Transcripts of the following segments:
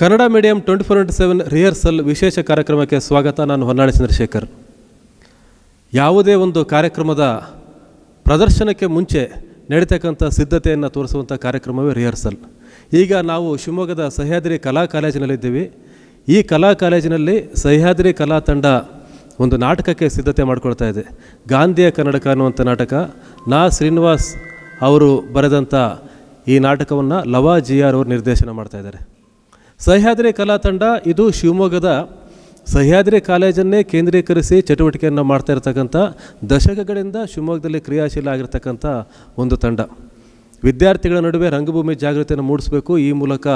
Kannada medium twenty four into seven rehearsal ವಿಶೇಷ ಕಾರ್ಯಕ್ರಮಕ್ಕೆ ಸ್ವಾಗತ. ನಾನು ಹೊನ್ನಾಳಿ ಚಂದ್ರಶೇಖರ್. ಯಾವುದೇ ಒಂದು ಕಾರ್ಯಕ್ರಮದ ಪ್ರದರ್ಶನಕ್ಕೆ ಮುಂಚೆ ನಡೀತಕ್ಕಂಥ ಸಿದ್ಧತೆಯನ್ನು ತೋರಿಸುವಂಥ ಕಾರ್ಯಕ್ರಮವೇ ರಿಹರ್ಸಲ್. ಈಗ ನಾವು ಶಿವಮೊಗ್ಗದ ಸಹ್ಯಾದ್ರಿ ಕಲಾ ಕಾಲೇಜಿನಲ್ಲಿದ್ದೀವಿ. ಈ ಕಲಾ ಕಾಲೇಜಿನಲ್ಲಿ ಸಹ್ಯಾದ್ರಿ ಕಲಾ ತಂಡ ಒಂದು ನಾಟಕಕ್ಕೆ ಸಿದ್ಧತೆ ಮಾಡಿಕೊಳ್ತಾ ಇದೆ. ಗಾಂಧಿಯ ಕನ್ನಡಕ ಅನ್ನುವಂಥ ನಾಟಕ. ನಾ ಶ್ರೀನಿವಾಸ್ ಅವರು ಬರೆದಂಥ ಈ ನಾಟಕವನ್ನು ಲವಾ ಜಿ ಆರ್ ಅವರು ನಿರ್ದೇಶನ ಮಾಡ್ತಾ ಇದ್ದಾರೆ. ಸಹ್ಯಾದ್ರಿ ಕಲಾ ತಂಡ ಇದು ಶಿವಮೊಗ್ಗದ ಸಹ್ಯಾದ್ರಿ ಕಾಲೇಜನ್ನೇ ಕೇಂದ್ರೀಕರಿಸಿ ಚಟುವಟಿಕೆಯನ್ನು ಮಾಡ್ತಾ ಇರತಕ್ಕಂಥ ದಶಕಗಳಿಂದ ಶಿವಮೊಗ್ಗದಲ್ಲಿ ಕ್ರಿಯಾಶೀಲ ಆಗಿರ್ತಕ್ಕಂಥ ಒಂದು ತಂಡ. ವಿದ್ಯಾರ್ಥಿಗಳ ನಡುವೆ ರಂಗಭೂಮಿ ಜಾಗೃತಿಯನ್ನು ಮೂಡಿಸಬೇಕು. ಈ ಮೂಲಕ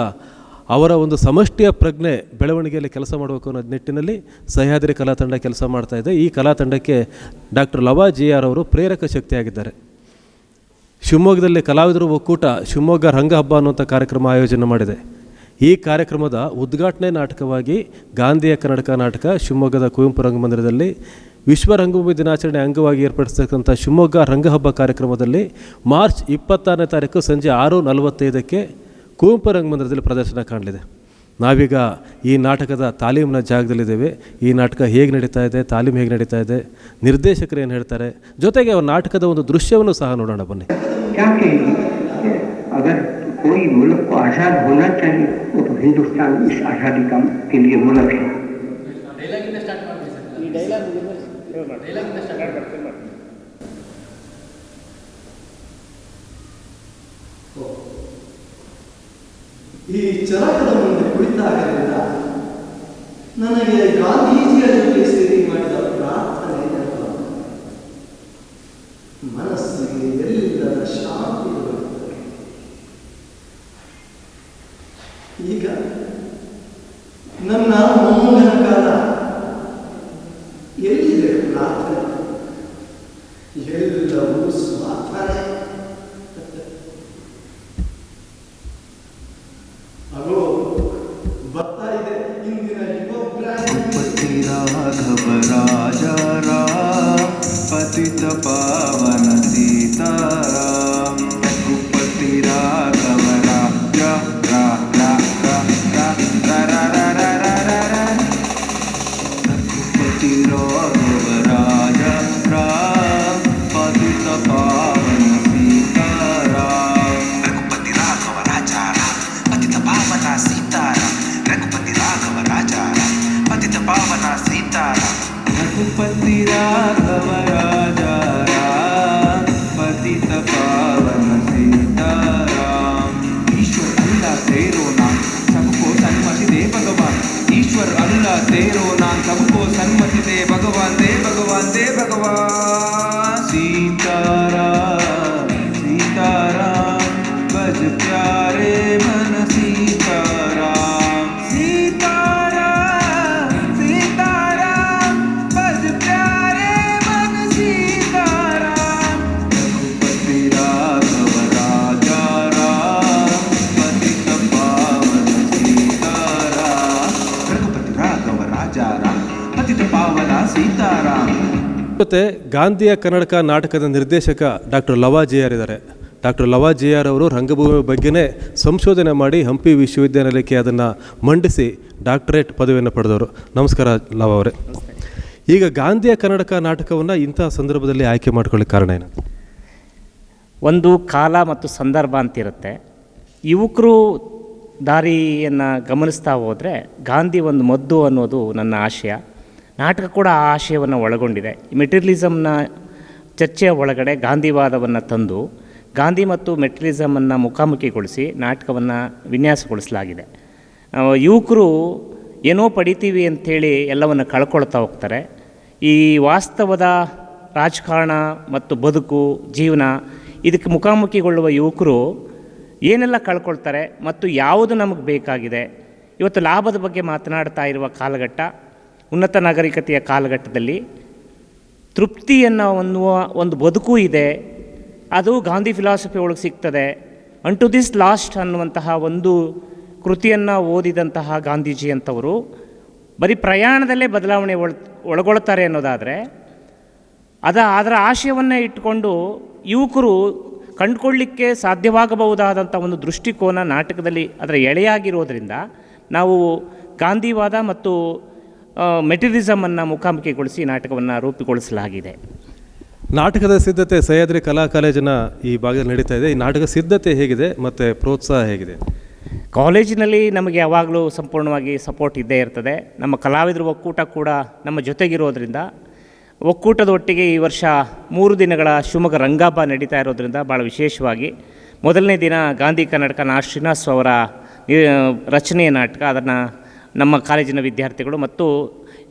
ಅವರ ಒಂದು ಸಮಷ್ಟಿಯ ಪ್ರಜ್ಞೆ ಬೆಳವಣಿಗೆಯಲ್ಲಿ ಕೆಲಸ ಮಾಡಬೇಕು ಅನ್ನೋ ನಿಟ್ಟಿನಲ್ಲಿ ಸಹ್ಯಾದ್ರಿ ಕಲಾ ತಂಡ ಕೆಲಸ ಮಾಡ್ತಾ ಇದೆ. ಈ ಕಲಾ ತಂಡಕ್ಕೆ ಡಾಕ್ಟರ್ ಲವಾ ಜಿ ಆರ್ ಅವರು ಪ್ರೇರಕ ಶಕ್ತಿಯಾಗಿದ್ದಾರೆ. ಶಿವಮೊಗ್ಗದಲ್ಲಿ ಕಲಾವಿದರು ಒಕ್ಕೂಟ, ಶಿವಮೊಗ್ಗ ರಂಗ ಹಬ್ಬ ಅನ್ನುವಂಥ ಕಾರ್ಯಕ್ರಮ ಆಯೋಜನೆ ಮಾಡಿದೆ. ಈ ಕಾರ್ಯಕ್ರಮದ ಉದ್ಘಾಟನೆ ನಾಟಕವಾಗಿ ಗಾಂಧಿಯ ಕನ್ನಡಕ ನಾಟಕ ಶಿವಮೊಗ್ಗದ ಕುವೆಂಪು ರಂಗಮಂದಿರದಲ್ಲಿ ವಿಶ್ವ ರಂಗಭೂಮಿ ದಿನಾಚರಣೆ ಅಂಗವಾಗಿ ಏರ್ಪಡಿಸತಕ್ಕಂಥ ಶಿವಮೊಗ್ಗ ರಂಗಹಬ್ಬ ಕಾರ್ಯಕ್ರಮದಲ್ಲಿ ಮಾರ್ಚ್ ಇಪ್ಪತ್ತಾರನೇ ತಾರೀಕು ಸಂಜೆ ಆರು ನಲವತ್ತೈದಕ್ಕೆ ಕುವೆಂಪು ರಂಗಮಂದಿರದಲ್ಲಿ ಪ್ರದರ್ಶನ ಕಾಣಲಿದೆ. ನಾವೀಗ ಈ ನಾಟಕದ ತಾಲೀಮಿನ ಜಾಗದಲ್ಲಿದ್ದೇವೆ. ಈ ನಾಟಕ ಹೇಗೆ ನಡೀತಾ ಇದೆ, ತಾಲೀಮು ಹೇಗೆ ನಡೀತಾ ಇದೆ, ನಿರ್ದೇಶಕರು ಏನು ಹೇಳ್ತಾರೆ, ಜೊತೆಗೆ ಅವರ ನಾಟಕದ ಒಂದು ದೃಶ್ಯವನ್ನು ಸಹ ನೋಡೋಣ ಬನ್ನಿ. क्या कहेंगे कि अगर कोई मुल्क को आज़ाद होना चाहिए वो तो हिंदुस्तान इस आज़ादी का के लिए मुल्क है ಈ ಚರಕದ ಮುಂದೆ ಕುಳಿತಾಗಲಿಲ್ಲ ನನಗೆ ಗಾಂಧೀಜಿಯ ಜೊತೆ ಸೇರಿ ಮಾಡಿದ नाम सबको सन्मति दे भगवान दे भगवान दे भगवान। सीताराम। ಮತ್ತು ಗಾಂಧಿಯ ಕನ್ನಡಕ ನಾಟಕದ ನಿರ್ದೇಶಕ ಡಾಕ್ಟರ್ ಲವಾ ಜಿ ಇದ್ದಾರೆ. ಡಾಕ್ಟರ್ ಲವಾ ಜೆ ಅವರು ರಂಗಭೂಮಿ ಬಗ್ಗೆನೇ ಸಂಶೋಧನೆ ಮಾಡಿ ಹಂಪಿ ವಿಶ್ವವಿದ್ಯಾನಿಲಯಕ್ಕೆ ಅದನ್ನು ಮಂಡಿಸಿ ಡಾಕ್ಟರೇಟ್ ಪದವಿಯನ್ನು ಪಡೆದವರು. ನಮಸ್ಕಾರ ಲವಾ ಅವರೇ. ಈಗ ಗಾಂಧಿಯ ಕನ್ನಡಕ ನಾಟಕವನ್ನು ಇಂಥ ಸಂದರ್ಭದಲ್ಲಿ ಆಯ್ಕೆ ಮಾಡ್ಕೊಳ್ಳಿಕ್ಕೆ ಕಾರಣ ಏನು? ಒಂದು ಕಾಲ ಮತ್ತು ಸಂದರ್ಭ ಅಂತಿರುತ್ತೆ. ಯುವಕರು ದಾರಿಯನ್ನು ಗಮನಿಸ್ತಾ ಹೋದರೆ ಗಾಂಧಿ ಒಂದು ಮದ್ದು ಅನ್ನೋದು ನನ್ನ ಆಶಯ. ನಾಟಕ ಕೂಡ ಆ ಆಶಯವನ್ನು ಒಳಗೊಂಡಿದೆ. ಮೆಟೀರಿಯಲಿಸಮ್ನ ಚರ್ಚೆಯ ಒಳಗಡೆ ಗಾಂಧಿವಾದವನ್ನು ತಂದು, ಗಾಂಧಿ ಮತ್ತು ಮೆಟೀರಿಯಲಿಸಮನ್ನು ಮುಖಾಮುಖಿಗೊಳಿಸಿ ನಾಟಕವನ್ನು ವಿನ್ಯಾಸಗೊಳಿಸಲಾಗಿದೆ. ಯುವಕರು ಏನೋ ಪಡಿತೀವಿ ಅಂಥೇಳಿ ಎಲ್ಲವನ್ನು ಕಳ್ಕೊಳ್ತಾ ಹೋಗ್ತಾರೆ. ಈ ವಾಸ್ತವದ ರಾಜಕಾರಣ ಮತ್ತು ಬದುಕು, ಜೀವನ ಇದಕ್ಕೆ ಮುಖಾಮುಖಿಗೊಳ್ಳುವ ಯುವಕರು ಏನೆಲ್ಲ ಕಳ್ಕೊಳ್ತಾರೆ ಮತ್ತು ಯಾವುದು ನಮಗೆ ಬೇಕಾಗಿದೆ. ಇವತ್ತು ಲಾಭದ ಬಗ್ಗೆ ಮಾತನಾಡ್ತಾ ಇರುವ ಕಾಲಘಟ್ಟ ಉನ್ನತ ನಾಗರಿಕತೆಯ ಕಾಲಘಟ್ಟದಲ್ಲಿ ತೃಪ್ತಿಯನ್ನು ಅನ್ನುವ ಒಂದು ಬದುಕು ಇದೆ. ಅದು ಗಾಂಧಿ ಫಿಲಾಸಫಿ ಒಳಗೆ ಸಿಗ್ತದೆ. ಅನ್ ಟು ದಿಸ್ ಲಾಸ್ಟ್ ಅನ್ನುವಂತಹ ಒಂದು ಕೃತಿಯನ್ನು ಓದಿದಂತಹ ಗಾಂಧೀಜಿ ಅಂಥವರು ಬರೀ ಪ್ರಯಾಣದಲ್ಲೇ ಬದಲಾವಣೆ ಒಳ, ಒಳಗೊಳ್ತಾರೆ ಅನ್ನೋದಾದರೆ, ಅದ ಅದರ ಆಶಯವನ್ನು ಇಟ್ಟುಕೊಂಡು ಯುವಕರು ಕಂಡುಕೊಳ್ಳಿಕ್ಕೆ ಸಾಧ್ಯವಾಗಬಹುದಾದಂಥ ಒಂದು ದೃಷ್ಟಿಕೋನ ನಾಟಕದಲ್ಲಿ ಅದರ ಎಳೆಯಾಗಿರೋದರಿಂದ ನಾವು ಗಾಂಧಿವಾದ ಮತ್ತು ಮೆಟೀರಿಸಮನ್ನು ಮುಖಾಮುಖಿಗೊಳಿಸಿ ನಾಟಕವನ್ನು ರೂಪುಗೊಳಿಸಲಾಗಿದೆ. ನಾಟಕದ ಸಿದ್ಧತೆ ಸಹ್ಯಾದ್ರಿ ಕಲಾ ಕಾಲೇಜಿನ ಈ ಭಾಗದಲ್ಲಿ ನಡೀತಾ ಇದೆ. ಈ ನಾಟಕ ಸಿದ್ಧತೆ ಹೇಗಿದೆ ಮತ್ತು ಪ್ರೋತ್ಸಾಹ ಹೇಗಿದೆ? ಕಾಲೇಜಿನಲ್ಲಿ ನಮಗೆ ಯಾವಾಗಲೂ ಸಂಪೂರ್ಣವಾಗಿ ಸಪೋರ್ಟ್ ಇದ್ದೇ ಇರ್ತದೆ. ನಮ್ಮ ಕಲಾವಿದರ ಒಕ್ಕೂಟ ಕೂಡ ನಮ್ಮ ಜೊತೆಗಿರೋದ್ರಿಂದ ಒಕ್ಕೂಟದ ಒಟ್ಟಿಗೆ ಈ ವರ್ಷ ಮೂರು ದಿನಗಳ ಶಿವಮೊಗ್ಗ ರಂಗಾಭ ನಡೀತಾ ಇರೋದ್ರಿಂದ ಭಾಳ ವಿಶೇಷವಾಗಿ. ಮೊದಲನೇ ದಿನ ಗಾಂಧಿ ಕರ್ನಾಟಕ ನಾ ಶ್ರೀನಿವಾಸ್ ಅವರ ರಚನೆಯ ನಾಟಕ ಅದನ್ನು ನಮ್ಮ ಕಾಲೇಜಿನ ವಿದ್ಯಾರ್ಥಿಗಳು ಮತ್ತು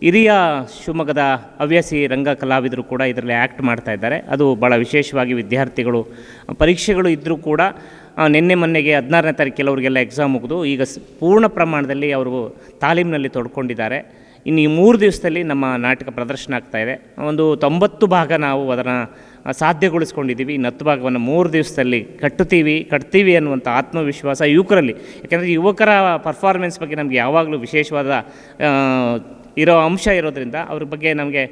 ಹಿರಿಯ ಶಿವಮೊಗ್ಗದ ಹವ್ಯಾಸಿ ರಂಗ ಕಲಾವಿದರು ಕೂಡ ಇದರಲ್ಲಿ ಆ್ಯಕ್ಟ್ ಮಾಡ್ತಾ ಇದ್ದಾರೆ. ಅದು ಭಾಳ ವಿಶೇಷವಾಗಿ ವಿದ್ಯಾರ್ಥಿಗಳು, ಪರೀಕ್ಷೆಗಳು ಇದ್ದರೂ ಕೂಡ ನಿನ್ನೆ ಮೊನ್ನೆಗೆ ಹದಿನಾರನೇ ತಾರೀಕು ಕೆಲವರಿಗೆಲ್ಲ ಎಕ್ಸಾಮ್ ಮುಗಿದು ಈಗ ಪೂರ್ಣ ಪ್ರಮಾಣದಲ್ಲಿ ಅವರು ತಾಲೀಮಿನಲ್ಲಿ ತೊಡ್ಕೊಂಡಿದ್ದಾರೆ. ಇನ್ನು ಈ ಮೂರು ದಿವಸದಲ್ಲಿ ನಮ್ಮ ನಾಟಕ ಪ್ರದರ್ಶನ ಆಗ್ತಾ ಇದೆ. ಒಂದು ತೊಂಬತ್ತು ಭಾಗ ನಾವು ಅದನ್ನು ಸಾಧ್ಯಗೊಳಿಸ್ಕೊಂಡಿದ್ದೀವಿ. ಇನ್ನು ಹತ್ತು ಭಾಗವನ್ನು ಮೂರು ದಿವಸದಲ್ಲಿ ಕಟ್ಟುತ್ತೀವಿ. ಕಟ್ತೀವಿ ಅನ್ನುವಂಥ ಆತ್ಮವಿಶ್ವಾಸ ಯುವಕರಲ್ಲಿ. ಯಾಕೆಂದರೆ ಯುವಕರ ಪರ್ಫಾರ್ಮೆನ್ಸ್ ಬಗ್ಗೆ ನಮಗೆ ಯಾವಾಗಲೂ ವಿಶೇಷವಾದ ಇರೋ ಅಂಶ ಇರೋದರಿಂದ, ಅವ್ರ ಬಗ್ಗೆ ನಮಗೆ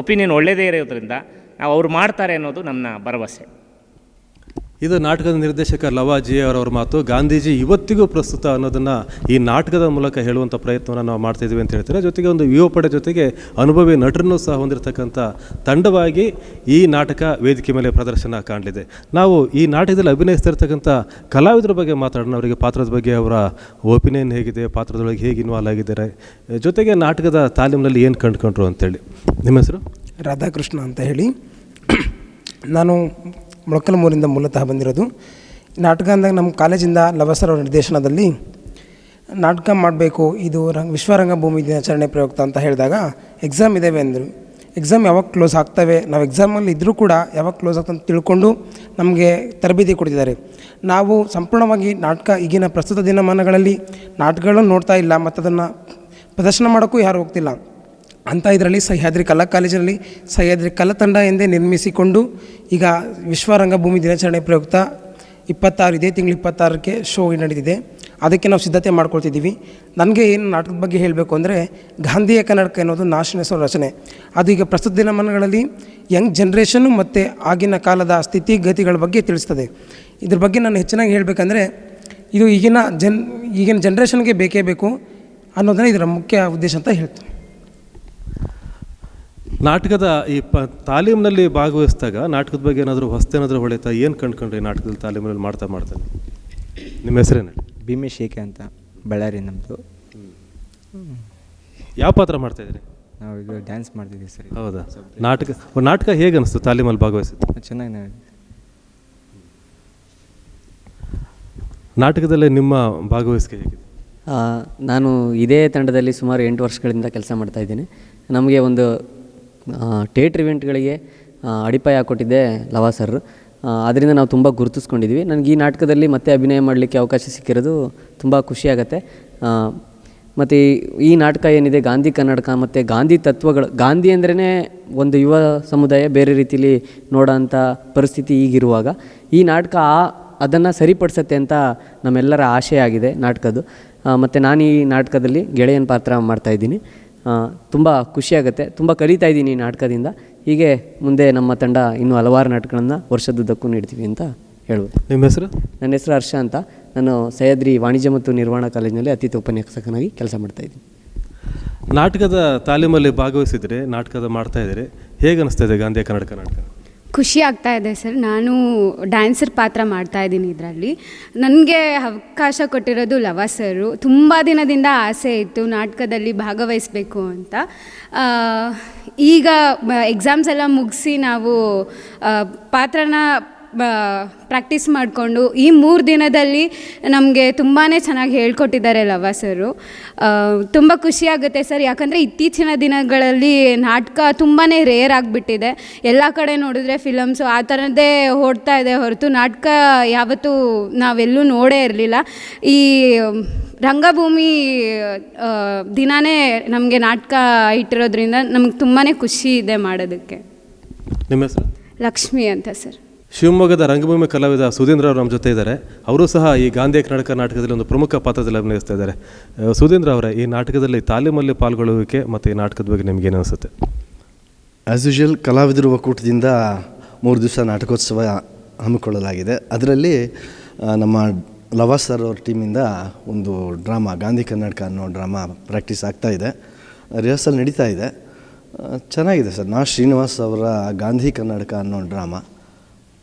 ಒಪಿನಿಯನ್ ಒಳ್ಳೆಯದೇ ಇರೋದ್ರಿಂದ ನಾವು ಅವ್ರು ಮಾಡ್ತಾರೆ ಅನ್ನೋದು ನನ್ನ ಭರವಸೆ. ಇದು ನಾಟಕದ ನಿರ್ದೇಶಕ ಲವಾಜಿ ಅವರವ್ರ ಮಾತು. ಗಾಂಧೀಜಿ ಇವತ್ತಿಗೂ ಪ್ರಸ್ತುತ ಅನ್ನೋದನ್ನು ಈ ನಾಟಕದ ಮೂಲಕ ಹೇಳುವಂಥ ಪ್ರಯತ್ನವನ್ನು ನಾವು ಮಾಡ್ತಾಯಿದ್ದೀವಿ ಅಂತ ಹೇಳ್ತಾರೆ? ಜೊತೆಗೆ ಒಂದು ಯುವ ಪಡೆ ಜೊತೆಗೆ ಅನುಭವಿ ನಟರನ್ನು ಸಹ ಹೊಂದಿರತಕ್ಕಂಥ ತಂಡವಾಗಿ ಈ ನಾಟಕ ವೇದಿಕೆ ಮೇಲೆ ಪ್ರದರ್ಶನ ಕಾಣಲಿದೆ. ನಾವು ಈ ನಾಟಕದಲ್ಲಿ ಅಭಿನಯಿಸ್ತಿರ್ತಕ್ಕಂಥ ಕಲಾವಿದರ ಬಗ್ಗೆ ಮಾತಾಡೋಣ. ಅವರಿಗೆ ಪಾತ್ರದ ಬಗ್ಗೆ ಅವರ ಒಪಿನಿಯನ್ ಹೇಗಿದೆ, ಪಾತ್ರದೊಳಗೆ ಹೇಗೆ ಇನ್ವಾಲ್ವ್ ಆಗಿದ್ದಾರೆ. ಜೊತೆಗೆ ನಾಟಕದ ತಾಲೀಮಿನಲ್ಲಿ ಏನು ಕಂಡುಕೊಂಡ್ರು ಅಂತೇಳಿ. ನಿಮ್ಮ ಹೆಸರು? ರಾಧಾಕೃಷ್ಣ ಅಂತ ಹೇಳಿ. ನಾನು ಮೊಳಕಲ್ಮೂರಿಂದ ಮೂಲತಃ ಬಂದಿರೋದು. ನಾಟಕ ಅಂದಾಗ ನಮ್ಮ ಕಾಲೇಜಿಂದ ಲವಸರ ಅವರ ನಿರ್ದೇಶನದಲ್ಲಿ ನಾಟಕ ಮಾಡಬೇಕು, ಇದು ರಂಗ, ವಿಶ್ವರಂಗಭೂಮಿ ದಿನಾಚರಣೆ ಪ್ರಯುಕ್ತ ಅಂತ ಹೇಳಿದಾಗ ಎಕ್ಸಾಮ್ ಇದ್ದಾವೆ ಅಂದರು. ಎಕ್ಸಾಮ್ ಯಾವಾಗ ಕ್ಲೋಸ್ ಆಗ್ತವೆ, ನಾವು ಎಕ್ಸಾಮಲ್ಲಿ ಇದ್ದರೂ ಕೂಡ ಯಾವಾಗ ಕ್ಲೋಸ್ ಆಗ್ತಂತ ತಿಳ್ಕೊಂಡು ನಮಗೆ ತರಬೇತಿ ಕೊಡ್ತಿದ್ದಾರೆ. ನಾವು ಸಂಪೂರ್ಣವಾಗಿ ನಾಟಕ ಈಗಿನ ಪ್ರಸ್ತುತ ದಿನಮಾನಗಳಲ್ಲಿ ನಾಟಕಗಳನ್ನು ನೋಡ್ತಾ ಇಲ್ಲ ಮತ್ತು ಅದನ್ನು ಪ್ರದರ್ಶನ ಮಾಡೋಕ್ಕೂ ಯಾರು ಹೋಗ್ತಿಲ್ಲ. ಅಂಥ ಇದರಲ್ಲಿ ಸಹ್ಯಾದ್ರಿ ಕಲಾ ಕಾಲೇಜಿನಲ್ಲಿ ಸಹ್ಯಾದ್ರಿ ಕಲಾ ತಂಡ ಎಂದೇ ನಿರ್ಮಿಸಿಕೊಂಡು ಈಗ ವಿಶ್ವ ರಂಗಭೂಮಿ ದಿನಾಚರಣೆ ಪ್ರಯುಕ್ತ ಇಪ್ಪತ್ತಾರು, ಇದೇ ತಿಂಗಳು ಇಪ್ಪತ್ತಾರಕ್ಕೆ ಶೋ ನಡೆದಿದೆ ಅದಕ್ಕೆ ನಾವು ಸಿದ್ಧತೆ ಮಾಡ್ಕೊಳ್ತಿದ್ದೀವಿ. ನನಗೆ ಏನು ನಾಟಕದ ಬಗ್ಗೆ ಹೇಳಬೇಕು ಅಂದರೆ ಗಾಂಧಿಯ ಕನ್ನಡಕ ಅನ್ನೋದು ನಾಶನೆಸೋ ರಚನೆ. ಅದು ಈಗ ಪ್ರಸ್ತುತ ದಿನಮಾನಗಳಲ್ಲಿ ಯಂಗ್ ಜನ್ರೇಷನ್ನು ಮತ್ತು ಆಗಿನ ಕಾಲದ ಸ್ಥಿತಿಗತಿಗಳ ಬಗ್ಗೆ ತಿಳಿಸ್ತದೆ. ಇದ್ರ ಬಗ್ಗೆ ನಾನು ಹೆಚ್ಚಿನಾಗಿ ಹೇಳಬೇಕಂದ್ರೆ ಇದು ಈಗಿನ ಜನ್, ಈಗಿನ ಜನ್ರೇಷನ್ಗೆ ಬೇಕೇ ಬೇಕು ಅನ್ನೋದನ್ನ ಇದರ ಮುಖ್ಯ ಉದ್ದೇಶ ಅಂತ ಹೇಳ್ತೀನಿ. ನಾಟಕದ ಈ ಪ ತಾಲೀಮಿನಲ್ಲಿ ಭಾಗವಹಿಸಿದಾಗ ನಾಟಕದ ಬಗ್ಗೆ ಏನಾದರೂ ಹೊಸ್ತೇನಾದರೂ ಹೊಳಿತಾ ಏನು ಕಂಡ್ಕೊಂಡ್ರಿ ನಾಟಕದಲ್ಲಿ ತಾಲೀಮಿನಲ್ಲಿ ಮಾಡ್ತಾ ಮಾಡ್ತಾನೆ ನಿಮ್ಮ ಹೆಸರೇನು? ಭೀಮೆ ಶೇಖೆ ಅಂತ ಬಳ್ಳಾರಿ ನಮ್ಮದು ಯಾವ ಪಾತ್ರ ಮಾಡ್ತಾ ಇದ್ರಿ ನಾವು ಇದು ಡ್ಯಾನ್ಸ್ ಮಾಡ್ತಿದ್ದೀವಿ ಸರ್. ಹೌದಾ? ನಾಟಕ ಒಂದು ನಾಟಕ ಹೇಗೆ ಅನಿಸ್ತು ತಾಲೀಮಲ್ಲಿ ಭಾಗವಹಿಸಿದ್ದು? ಚೆನ್ನಾಗಿ ನಾಟಕದಲ್ಲೇ ನಾಟಕದಲ್ಲಿ ನಿಮ್ಮ ಭಾಗವಹಿಸಿಕೆ ಹೇಗಿದೆ? ಆ, ನಾನು ಇದೇ ತಂಡದಲ್ಲಿ ಸುಮಾರು ಎಂಟು ವರ್ಷಗಳಿಂದ ಕೆಲಸ ಮಾಡ್ತಾ ಇದ್ದೀನಿ. ನಮಗೆ ಒಂದು ಥಿಯೇಟ್ರ್ ಇವೆಂಟ್ಗಳಿಗೆ ಅಡಿಪಾಯ ಹಾಕ್ಕೊಟ್ಟಿದ್ದೆ ಲವ ಸರ್ ಅದರಿಂದ ನಾವು ತುಂಬ ಗುರುತಿಸ್ಕೊಂಡಿದ್ವಿ. ನನಗೆ ಈ ನಾಟಕದಲ್ಲಿ ಮತ್ತೆ ಅಭಿನಯ ಮಾಡಲಿಕ್ಕೆ ಅವಕಾಶ ಸಿಕ್ಕಿರೋದು ತುಂಬ ಖುಷಿಯಾಗತ್ತೆ ಮತ್ತು ಈ ನಾಟಕ ಏನಿದೆ, ಗಾಂಧಿ ಕನ್ನಡಕ ಮತ್ತು ಗಾಂಧಿ ತತ್ವಗಳು, ಗಾಂಧಿ ಅಂದ್ರೇ ಒಂದು ಯುವ ಸಮುದಾಯ ಬೇರೆ ರೀತಿಲಿ ನೋಡೋಂಥ ಪರಿಸ್ಥಿತಿ ಈಗಿರುವಾಗ ಈ ನಾಟಕ ಆ, ಅದನ್ನು ಸರಿಪಡಿಸತ್ತೆ ಅಂತ ನಮ್ಮೆಲ್ಲರ ಆಶಯ ಆಗಿದೆ ನಾಟಕದ್ದು. ಮತ್ತು ನಾನು ಈ ನಾಟಕದಲ್ಲಿ ಗೆಳೆಯನ ಪಾತ್ರ ಮಾಡ್ತಾಯಿದ್ದೀನಿ ತುಂಬ ಖುಷಿಯಾಗುತ್ತೆ. ತುಂಬ ಕಲಿತಾ ಇದ್ದೀನಿ ಈ ನಾಟಕದಿಂದ. ಹೀಗೆ ಮುಂದೆ ನಮ್ಮ ತಂಡ ಇನ್ನೂ ಹಲವಾರು ನಾಟಕಗಳನ್ನು ವರ್ಷದುದ್ದಕ್ಕೂ ನೀಡ್ತೀವಿ ಅಂತ ಹೇಳ್ಬೋದು. ನಿಮ್ಮ ಹೆಸರು? ನನ್ನ ಹೆಸರು ಹರ್ಷ ಅಂತ. ನಾನು ಸಹ್ಯಾದ್ರಿ ವಾಣಿಜ್ಯ ಮತ್ತು ನಿರ್ವಹಣಾ ಕಾಲೇಜಿನಲ್ಲಿ ಅತಿಥಿ ಉಪನ್ಯಾಸಕನಾಗಿ ಕೆಲಸ ಮಾಡ್ತಾ ಇದ್ದೀನಿ. ನಾಟಕದ ತಾಲೀಮಲ್ಲಿ ಭಾಗವಹಿಸಿದರೆ ನಾಟಕದ ಮಾಡ್ತಾ ಇದ್ದೀರಿ ಹೇಗೆ ಅನಿಸ್ತಾ ಇದೆ ಗಾಂಧಿಯ ಕನ್ನಡಕ ನಾಟಕ ಖುಷಿ ಆಗ್ತಾ ಇದೆ ಸರ್. ನಾನು ಡ್ಯಾನ್ಸರ್ ಪಾತ್ರ ಮಾಡ್ತಾ ಇದ್ದೀನಿ ಇದರಲ್ಲಿ. ನನಗೆ ಅವಕಾಶ ಕೊಟ್ಟಿರೋದು ಲವ ಸರು. ತುಂಬ ದಿನದಿಂದ ಆಸೆ ಇತ್ತು ನಾಟಕದಲ್ಲಿ ಭಾಗವಹಿಸಬೇಕು ಅಂತ. ಈಗ ಎಕ್ಸಾಮ್ಸ್ ಎಲ್ಲ ಮುಗಿಸಿ ನಾವು ಪಾತ್ರನ ಪ್ರಾಕ್ಟೀಸ್ ಮಾಡಿಕೊಂಡು ಈ ಮೂರು ದಿನದಲ್ಲಿ ನಮಗೆ ತುಂಬಾ ಚೆನ್ನಾಗಿ ಹೇಳ್ಕೊಟ್ಟಿದ್ದಾರೆ ಲವ ಸರು. ತುಂಬ ಖುಷಿಯಾಗುತ್ತೆ ಸರ್. ಯಾಕಂದರೆ ಇತ್ತೀಚಿನ ದಿನಗಳಲ್ಲಿ ನಾಟಕ ತುಂಬಾ ರೇರ್ ಆಗಿಬಿಟ್ಟಿದೆ. ಎಲ್ಲ ಕಡೆ ನೋಡಿದ್ರೆ ಫಿಲಮ್ಸು ಆ ಥರದ್ದೇ ಓಡ್ತಾ ಇದೆ ಹೊರತು ನಾಟಕ ಯಾವತ್ತೂ ನಾವೆಲ್ಲೂ ನೋಡೇ ಇರಲಿಲ್ಲ. ಈ ರಂಗಭೂಮಿ ದಿನಾನೇ ನಮಗೆ ನಾಟಕ ಇಟ್ಟಿರೋದ್ರಿಂದ ನಮ್ಗೆ ತುಂಬಾ ಖುಷಿ ಇದೆ ಮಾಡೋದಕ್ಕೆ. ನಿಮ್ಮ ಲಕ್ಷ್ಮಿ ಅಂತ ಸರ್. ಶಿವಮೊಗ್ಗದ ರಂಗಭೂಮಿ ಕಲಾವಿದ ಸುಧೀಂದ್ರ ಅವರು ನಮ್ಮ ಜೊತೆ ಇದ್ದಾರೆ. ಅವರು ಸಹ ಈ ಗಾಂಧಿ ಕರ್ನಾಟಕ ನಾಟಕದಲ್ಲಿ ಒಂದು ಪ್ರಮುಖ ಪಾತ್ರದಲ್ಲಿ ಅಭಿನಯಿಸ್ತಾ ಇದ್ದಾರೆ. ಸುಧೀಂದ್ರ ಅವರೇ, ಈ ನಾಟಕದಲ್ಲಿ ತಾಲೀಮಲ್ಲಿ ಪಾಲ್ಗೊಳ್ಳುವಿಕೆ ಮತ್ತು ಈ ನಾಟಕದ ಬಗ್ಗೆ ನಿಮ್ಗೆ ಏನು ಅನಿಸುತ್ತೆ? ಆ್ಯಸ್ ಯೂಶುವಲ್ ಕಲಾವಿದರು ಒಕ್ಕೂಟದಿಂದ ಮೂರು ದಿವಸ ನಾಟಕೋತ್ಸವ ಹಮ್ಮಿಕೊಳ್ಳಲಾಗಿದೆ. ಅದರಲ್ಲಿ ನಮ್ಮ ಲವಾಸ್ ಸರ್ ಅವ್ರ ಟೀಮಿಂದ ಒಂದು ಡ್ರಾಮಾ, ಗಾಂಧಿ ಕರ್ನಾಟಕ ಅನ್ನೋ ಡ್ರಾಮಾ ಪ್ರಾಕ್ಟೀಸ್ ಆಗ್ತಾ ಇದೆ. ರಿಹರ್ಸಲ್ ನಡೀತಾ ಇದೆ. ಚೆನ್ನಾಗಿದೆ ಸರ್. ನಾ ಶ್ರೀನಿವಾಸ್ ಅವರ ಗಾಂಧಿ ಕರ್ನಾಟಕ ಅನ್ನೋ ಡ್ರಾಮಾ.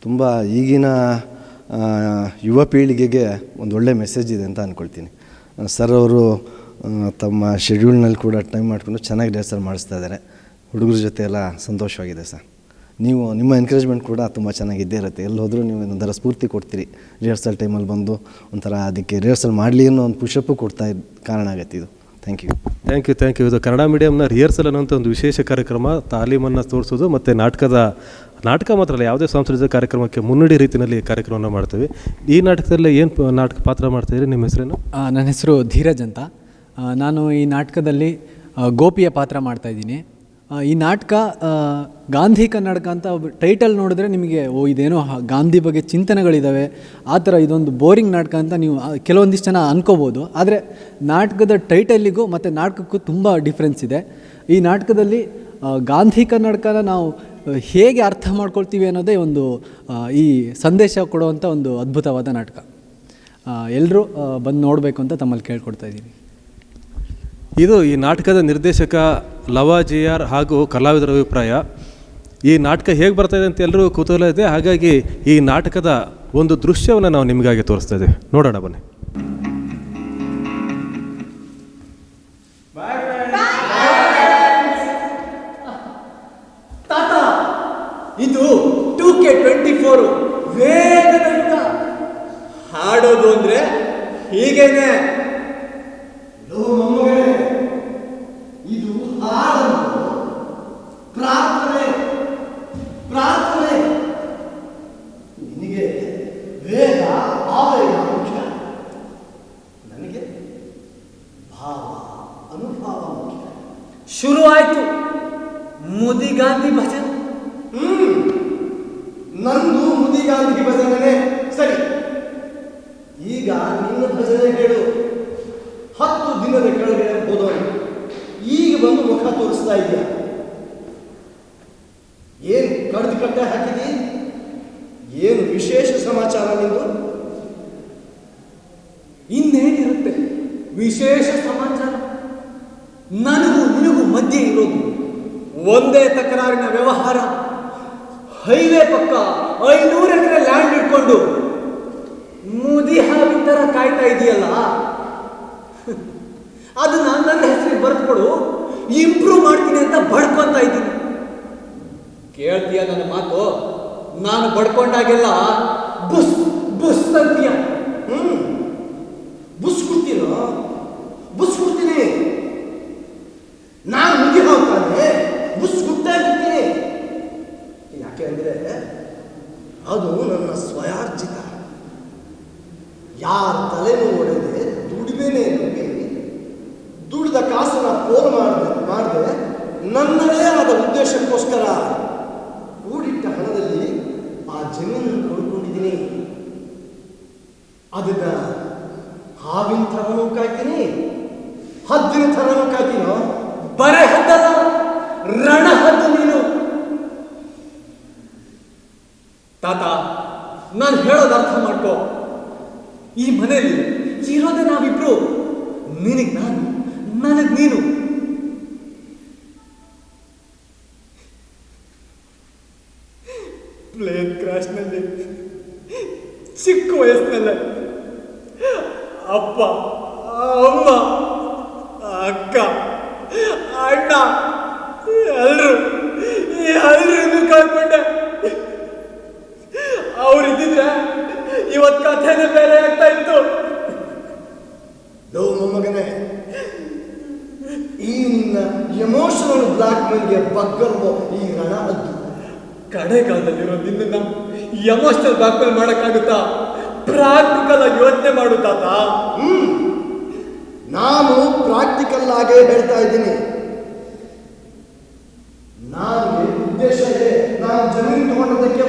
ತುಂಬ ಈಗಿನ ಯುವ ಪೀಳಿಗೆಗೆ ಒಂದು ಒಳ್ಳೆ ಮೆಸೇಜ್ ಇದೆ ಅಂತ ಅಂದ್ಕೊಳ್ತೀನಿ ಸರ್ ಅವರು ತಮ್ಮ ಶೆಡ್ಯೂಲ್ನಲ್ಲಿ ಕೂಡ ಟೈಮ್ ಮಾಡಿಕೊಂಡು ಚೆನ್ನಾಗಿ ರಿಹರ್ಸಲ್ ಮಾಡಿಸ್ತಾ ಇದ್ದಾರೆ. ಹುಡುಗರ ಜೊತೆ ಎಲ್ಲ ಸಂತೋಷವಾಗಿದೆ ಸರ್ ನೀವು, ನಿಮ್ಮ ಎನ್ಕರೇಜ್ಮೆಂಟ್ ಕೂಡ ತುಂಬ ಚೆನ್ನಾಗಿದ್ದೇ ಇರುತ್ತೆ. ಎಲ್ಲಿ ಹೋದರೂ ನೀವು ಒಂಥರ ಸ್ಫೂರ್ತಿ ಕೊಡ್ತೀರಿ. ರಿಹರ್ಸಲ್ ಟೈಮಲ್ಲಿ ಬಂದು ಒಂಥರ ಅದಕ್ಕೆ ರಿಹರ್ಸಲ್ ಮಾಡಲಿ ಅನ್ನೋ ಒಂದು ಪುಷಪ್ಪು ಕೊಡ್ತಾ ಕಾರಣ ಆಗತ್ತೆ ಇದು. Thank you thank you thank you ಇದು ಕನ್ನಡ ಮೀಡಿಯಂನ ರಿಹರ್ಸಲ್ ಅನ್ನೋಂಥ ಒಂದು ವಿಶೇಷ ಕಾರ್ಯಕ್ರಮ, ತಾಲೀಮನ್ನು ತೋರಿಸೋದು ಮತ್ತು ನಾಟಕದ ನಾಟಕ ಮಾತ್ರ ಅಲ್ಲ, ಯಾವುದೇ ಸಾಂಸ್ಕೃತಿಕ ಕಾರ್ಯಕ್ರಮಕ್ಕೆ ಮುನ್ನುಡಿ ರೀತಿಯಲ್ಲಿ ಕಾರ್ಯಕ್ರಮವನ್ನು ಮಾಡ್ತೀವಿ. ಈ ನಾಟಕದಲ್ಲಿ ಏನು ನಾಟಕ ಪಾತ್ರ ಮಾಡ್ತಾಯಿದ್ರಿ ನಿಮ್ಮ ಹೆಸರೇನು? ನನ್ನ ಹೆಸರು ಧೀರಜ್ ಅಂತ. ನಾನು ಈ ನಾಟಕದಲ್ಲಿ ಗೋಪಿಯ ಪಾತ್ರ ಮಾಡ್ತಾಯಿದ್ದೀನಿ ಈ ನಾಟಕ ಗಾಂಧಿ ಕನ್ನಡಕ ಅಂತ ಟೈಟಲ್ ನೋಡಿದ್ರೆ ನಿಮಗೆ, ಓ, ಇದೇನೋ ಗಾಂಧಿ ಬಗ್ಗೆ ಚಿಂತನೆಗಳಿದ್ದಾವೆ ಆ ಥರ ಇದೊಂದು ಬೋರಿಂಗ್ ನಾಟಕ ಅಂತ ನೀವು ಕೆಲವೊಂದಿಷ್ಟು ಜನ ಅನ್ಕೋಬೋದು. ಆದರೆ ನಾಟಕದ ಟೈಟಲಿಗೂ ಮತ್ತು ನಾಟಕಕ್ಕೂ ತುಂಬ ಡಿಫ್ರೆನ್ಸ್ ಇದೆ. ಈ ನಾಟಕದಲ್ಲಿ ಗಾಂಧಿ ಕನ್ನಡಕನ ನಾವು ಹೇಗೆ ಅರ್ಥ ಮಾಡ್ಕೊಳ್ತೀವಿ ಅನ್ನೋದೇ ಒಂದು ಈ ಸಂದೇಶ ಕೊಡುವಂಥ ಒಂದು ಅದ್ಭುತವಾದ ನಾಟಕ. ಎಲ್ಲರೂ ಬಂದು ನೋಡಬೇಕು ಅಂತ ತಮ್ಮಲ್ಲಿ ಕೇಳ್ಕೊಡ್ತಾ ಇದ್ದೀನಿ. ಇದು ಈ ನಾಟಕದ ನಿರ್ದೇಶಕ ಲವ ಜಿ ಆರ್ ಹಾಗೂ ಕಲಾವಿದರ ಅಭಿಪ್ರಾಯ. ಈ ನಾಟಕ ಹೇಗೆ ಬರ್ತಾ ಅಂತ ಎಲ್ಲರೂ ಕುತೂಹಲ ಇದೆ. ಹಾಗಾಗಿ ಈ ನಾಟಕದ ಒಂದು ದೃಶ್ಯವನ್ನು ನಾವು ನಿಮಗಾಗಿ ತೋರಿಸ್ತಾ ಇದ್ದೀವಿ. ನೋಡೋಣ ಬನ್ನಿ. ಟ್ವೆಂಟಿ ಫೋರು ವೇಗದ ಯುಗ ಹಾಡೋದು ಅಂದ್ರೆ ಹೀಗೇನೆ. ಇದು ಹಾಡಲು ಪ್ರಾರ್ಥನೆ ಪ್ರಾರ್ಥನೆ. ನಿನಗೆ ವೇದ ಆವೇಗ ಮುಖ್ಯ? ನನಗೆ ಭಾವ ಅನುಭವ ಮುಖ್ಯ. ಶುರು ಆಯ್ತು ಮೋದಿ ಗಾಂಧಿ ಭಜನ್. ನಂದು ಮುದಿಗಾಂಧಿ ಭಜನೆ ಸರಿ, ಈಗ ನಿನ್ನ ಭಜನೆ ಹೇಳು. ಹತ್ತು ದಿನದ ಕೆಳಗೆ ಹೋದವನು. ಈಗ ಬಂದು ಮುಖ ತೋರಿಸ್ತಾ ಇದೆಯಾ? ಏನು ಕಡ್ದು ಕಟ್ಟೆ ಹಾಕಿದಿ? ಏನು ವಿಶೇಷ ಸಮಾಚಾರ ನಿಂದು? ಇನ್ನೇನಿರುತ್ತೆ ವಿಶೇಷ ಸಮಾಚಾರ? ನನಗೂ ನಿನಗೂ ಮಧ್ಯೆ ಇರೋದು ಒಂದೇ ತಕರಾರಿನ ವ್ಯವಹಾರ. ಹೈವೇ ಪಕ್ಕ ಐನೂರು ಎಕರೆ ಲ್ಯಾಂಡ್ ಇಟ್ಕೊಂಡು ಮುದಿ ಹಾವಿನ ಥರ ಕಾಯ್ತಾ ಇದೆಯಲ್ಲ? ಅದನ್ನ ನನ್ನ ಹೆಸರಿಗೆ ಬರೆದುಕೊಡು ಇಂಪ್ರೂವ್ ಮಾಡ್ತೀನಿ ಅಂತ ಬಡ್ಕೊತಾ ಇದ್ದೀನಿ. ಕೇಳ್ತೀಯ ನನ್ನ ಮಾತು? ನಾನು ಬಡ್ಕೊಂಡಾಗೆಲ್ಲ ಬುಸ್ ಬುಸ್ ಅಂತೀಯ. ಹ್ಮ್. ಪೋಲ್ ಮಾಡಿದೆ ಮಾಡಿದೆ, ನನ್ನದೇ ಆದ ಉದ್ದೇಶಕ್ಕೋಸ್ಕರ ಕೂಡಿಟ್ಟ ಹಣದಲ್ಲಿ ಆ ಜಮೀನನ್ನು ಕೊಂಡುಕೊಂಡಿದ್ದೀನಿ. ಅದನ್ನ ಹಾವಿನ ಥರನೂ ಕಾಯ್ತೀನಿ, ಹದ್ದಿನ ಥರನೂ ಕಾಯ್ತೀನೋ? ಬರೆ ಹದ್ದಲ್ಲ ರಣ ಹದ್ದು ನೀನು. ತಾತ, ನಾನು ಹೇಳೋದು ಅರ್ಥ ಮಾಡ್ಕೋ. ಈ ಮನೆಯಲ್ಲಿ ಇರೋದೇ ನಾವಿಬ್ರು. ನಿನಗೆ ನಾನು, ನನಗೆ ನೀನು. ಪ್ಲೇನ್ ಕ್ರಾಶ್ನಲ್ಲಿ ಚಿಕ್ಕ ವಯಸ್ಸಿನಲ್ಲೇ. ಅಪ್ಪ, ಅಮ್ಮ, ಅಕ್ಕ, ಅಣ್ಣ ಎಲ್ಲರೂ ಎಲ್ಲರೂ ಕಳ್ಕೊಂಡೆ. ಅವ್ರು ಇದ್ದಿದ್ರೆ ಇವತ್ ಕಥೆನೇ ಬೇರೆ ಆಗ್ತಾ ಇತ್ತು. ಲೋ ಮೊಮ್ಮಗನೇ ಈ ಎಮೋಷನಲ್ ಬ್ಲಾಕ್ ಮೇಲ್ಗೆ ಬಗ್ಗಲ್ವೋ ಈ ರಣ ಕಡೆಗಾಲದಲ್ಲಿರೋ ನಿನ್ನ ಎಮೋಷನಲ್ ಬ್ಲಾಕ್ಮೇಲ್ ಮಾಡಕ್ಕಾಗುತ್ತಾ? ಪ್ರಾಕ್ಟಿಕಲ್ ಆಗಿ ಯೋಚನೆ ಮಾಡು, ತಾತ. ನಾನು ಪ್ರಾಕ್ಟಿಕಲ್ ಆಗೇ ಹೇಳ್ತಾ ಇದ್ದೀನಿ. ನಾನು ಉದ್ದೇಶ ಇದೆ ನಾನು ಜಮೀನು ತಗೊಂಡದಕ್ಕೆ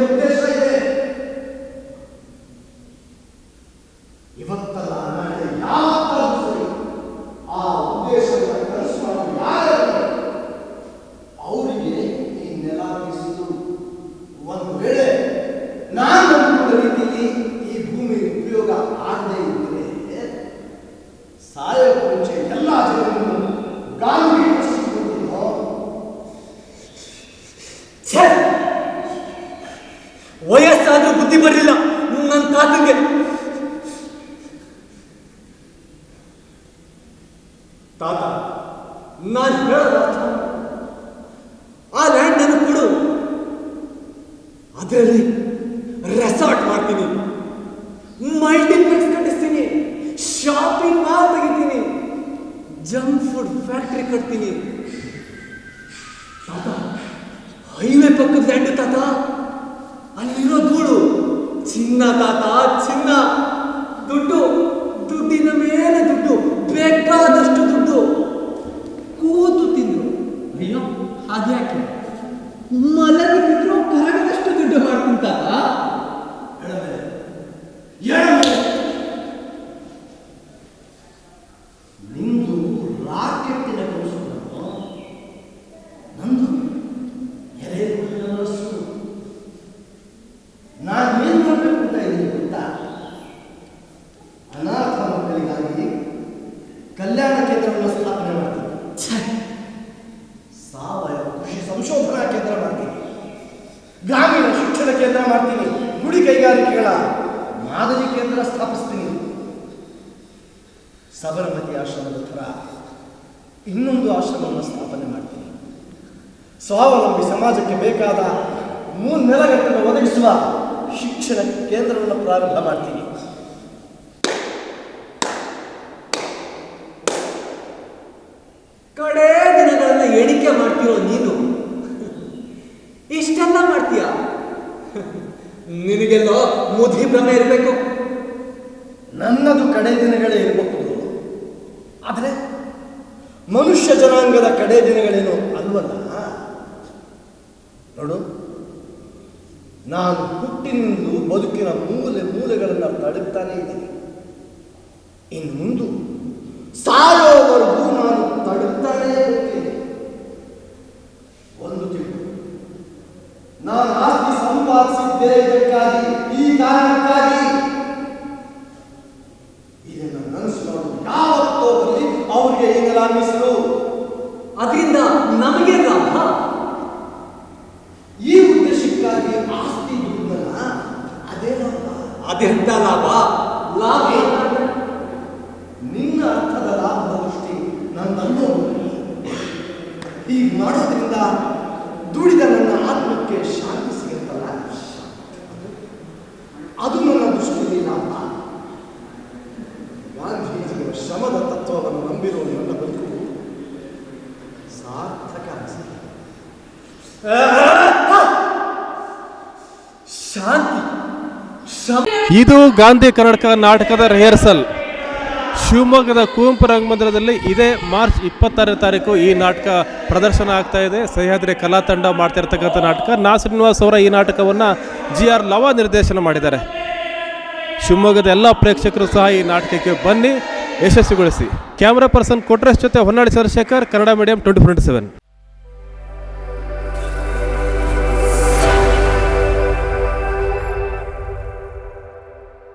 what do ಚಿನ್ನ ದುಡ್ಡು ದುಡ್ಡಿನ ಮೇಲೆ ದುಡ್ಡು ಬೇಕಾದಷ್ಟು ದುಡ್ಡು. ಕೂತು ತಿಂದು ಅಯ್ಯೋ ಅದ್ಯಾಕೆ ಮಲಗಿ ತಿಂದ್ರು ಕರಗದಷ್ಟು ದುಡ್ಡು ಮಾಡ್ತೀನಿ ತಾತ ನಿಂದು ರಾಕೆಟ್ಟಿನ ಕನಸು ನಂದು ಎಲೆ ಮನಸ್ಸು ನಾನು ಏನು ಮಾಡಬೇಕು ಅಂತ ಇದ್ದೀನಿ ಗೊತ್ತಾ ಅನಾಥ ಮಕ್ಕಳಿಗಾಗಿ ಕಲ್ಯಾಣ ಕೇಂದ್ರವನ್ನು ಸ್ಥಾಪನೆ ಮಾಡ್ತೀನಿ ಛೆ! ಸಾವಯವ ಕೃಷಿ ಸಂಶೋಧನಾ ಕೇಂದ್ರ ಮಾಡ್ತೀನಿ ಗ್ರಾಮೀಣ ಶಿಕ್ಷಣ ಕೇಂದ್ರ ಮಾಡ್ತೀನಿ ಗುಡಿ ಕೈಗಾರಿಕೆಗಳ ಮಾದರಿ ಕೇಂದ್ರ ಸ್ಥಾಪಿಸ್ತೀನಿ. ಸಬರಮತಿ ಆಶ್ರಮದ ಥರ ಇನ್ನೊಂದು ಆಶ್ರಮವನ್ನು ಸ್ಥಾಪನೆ ಮಾಡ್ತೀನಿ. ಸ್ವಾವಲಂಬಿ ಸಮಾಜಕ್ಕೆ ಬೇಕಾದ ಮೂರು ನೆಲಗಟ್ಟನ್ನು ಒದಗಿಸುವ ಶಿಕ್ಷಣ ಕೇಂದ್ರವನ್ನು ಪ್ರಾರಂಭ ಮಾಡ್ತೀನಿ ಕಡೇ ದಿನಗಳನ್ನ ಎಣಿಕೆ ಮಾಡ್ತಿರೋ ನೀನು ಇಷ್ಟೆಲ್ಲ ಮಾಡ್ತೀಯ ನಿನಗೆಲ್ಲೋ ಮುದಿ ಭ್ರಮೆ ಇರಬೇಕು? ನನ್ನದು ಕಡೆ ದಿನಗಳೇ ಇರಬಹುದು ಆದರೆ ಮನುಷ್ಯ ಜನಾಂಗದ ಕಡೆ ದಿನಗಳೇನು ಅಲ್ವಲ್ಲ? ನೋಡು, ನಾನು ಹುಟ್ಟಿನಿಂದ ಬದುಕಿನ ಮೂಲೆ ಮೂಲೆಗಳನ್ನು ತಡುತ್ತಾನೇ ಇದ್ದೀನಿ. ಇನ್ನು ಮುಂದು ಸಾಯೋವರೆಗೂ ಅವರಿಗೆ ಹಿಂಗೆಲ್ಲ ಮೀಸಲು ಅದರಿಂದ ನಮಗೆ ಲಾಭ ಈ ಉದ್ದೇಶಕ್ಕಾಗಿ ಆಸ್ತಿ ದುಡ್ಡನ್ನ ಅದೇ ಲಾಭ ಅದೆಂತ ಲಾಭ ಲಾಭ ನಿನ್ನ ಅರ್ಥದ ಲಾಭದ ದೃಷ್ಟಿ ನನ್ನನ್ನು ಹೀಗೆ ಮಾಡೋದ್ರಿಂದ ದುಡಿದ ನನ್ನ ಆತ್ಮಕ್ಕೆ ಶಾಂತಿ ಸಿಗುತ್ತಲ್ಲ ಅದು ನನ್ನ ದೃಷ್ಟಿಯಲ್ಲಿ ಲಾಭ ಗಾಂಧೀಜಿಯವರ ಶ್ರಮದ ತತ್ವವನ್ನು ನಂಬಿರುವ ನನ್ನ ಬದುಕು ಸಾರ್ಥಕ ಅನಿಸಿದೆ ಶಾಂತಿ ಶ್ರಮ ಇದು ಗಾಂಧಿ ಕರ್ನಾಟಕ ನಾಟಕದ ರಿಹರ್ಸಲ್ ಶಿವಮೊಗ್ಗದ ಕುವೆಂಪು ರಂಗಮಂದಿರದಲ್ಲಿ ಇದೇ ಮಾರ್ಚ್ ಇಪ್ಪತ್ತಾರನೇ ತಾರೀಕು ಈ ನಾಟಕ ಪ್ರದರ್ಶನ ಆಗ್ತಾ ಇದೆ. ಸಹ್ಯಾದ್ರಿ ಕಲಾ ತಂಡ ಮಾಡ್ತಿರ್ತಕ್ಕಂಥ ನಾಟಕ. ನಾ ಶ್ರೀನಿವಾಸ್ ಅವರ ಈ ನಾಟಕವನ್ನು ಜಿ ಆರ್ ಲವ ನಿರ್ದೇಶನ ಮಾಡಿದ್ದಾರೆ. ಶಿವಮೊಗ್ಗದ ಎಲ್ಲ ಪ್ರೇಕ್ಷಕರು ಸಹ ಈ ನಾಟಕಕ್ಕೆ ಬನ್ನಿ, ಯಶಸ್ವಿಗೊಳಿಸಿ. ಕ್ಯಾಮ್ರಾ ಪರ್ಸನ್ ಕೊಟ್ರೇಶ್ ಜೊತೆ Honnali Chandrashekhar, Kannada medium twenty four seven